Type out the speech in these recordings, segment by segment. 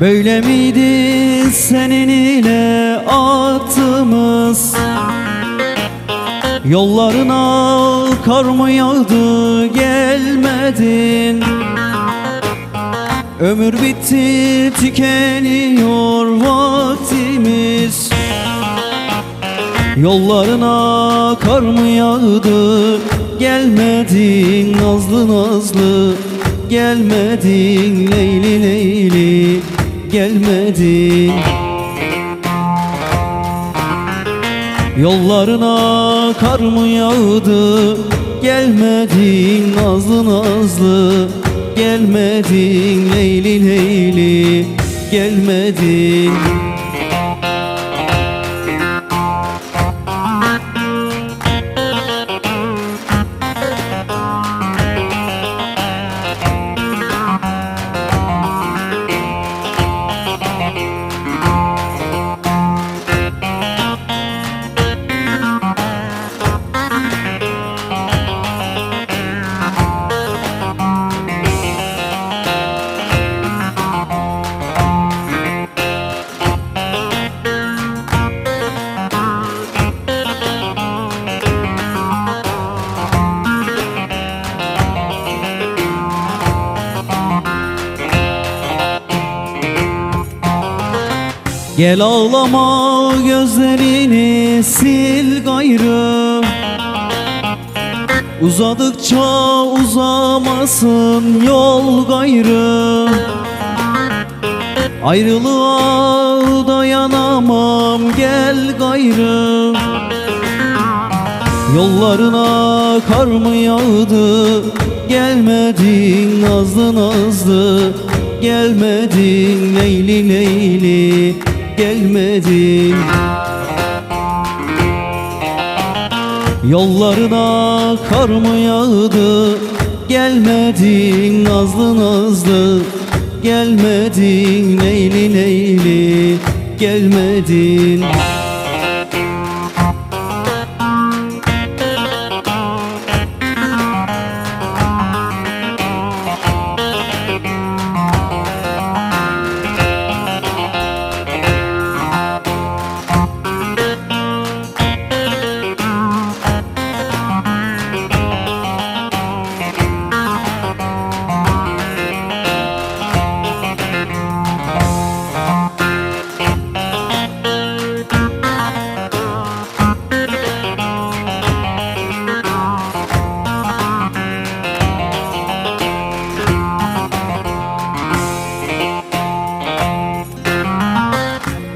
Böyle miydi senin ile attığımız Yollarına kar mı yağdı gelmedin? Ömür bitti tükeniyor vaktimiz Yollarına kar mı yağdı gelmedin? Nazlı nazlı gelmedin. Leyli leyli gelmedin Yollarına kar mı yağdı? Gelmedin nazlı nazlı. Gelmedin leyli leyli Gelmedin Gel ağlama gözlerini sil gayrı. Uzadıkça uzamasın yol gayrı. Ayrılığa dayanamam gel gayrı. Yollarına kar mı yağdı Gelmedin nazlı nazlı Gelmedin leyli leyli Gelmedin Yollarına kar mı yağdı? Gelmedin nazlı nazlı. Gelmedin leyli leyli Gelmedin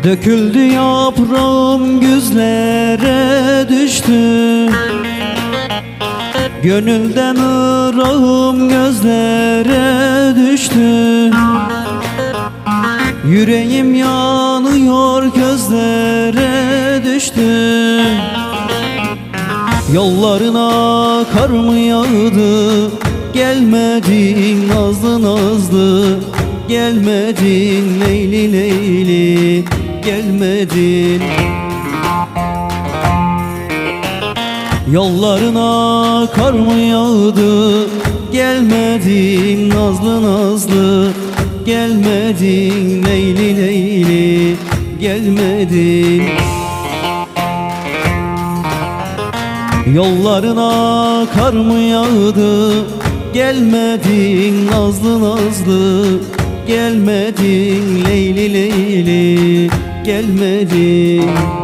Döküldü yaprağım güzlere düştü. Gönülden ırağım gözlere düştü. Yüreğim yanıyor gözlere düştü. Yollarına kar mı yağdı? Gelmedin nazlı nazlı Gelmedin leyli leyli Gelmedin. Yollarına kar mı yağdı? Gelmedin nazlı nazlı. Gelmedin leyli leyli Gelmedin. Yollarına kar mı yağdı? Gelmedin nazlı nazlı. Gelmedin leyli leyli Gelmedin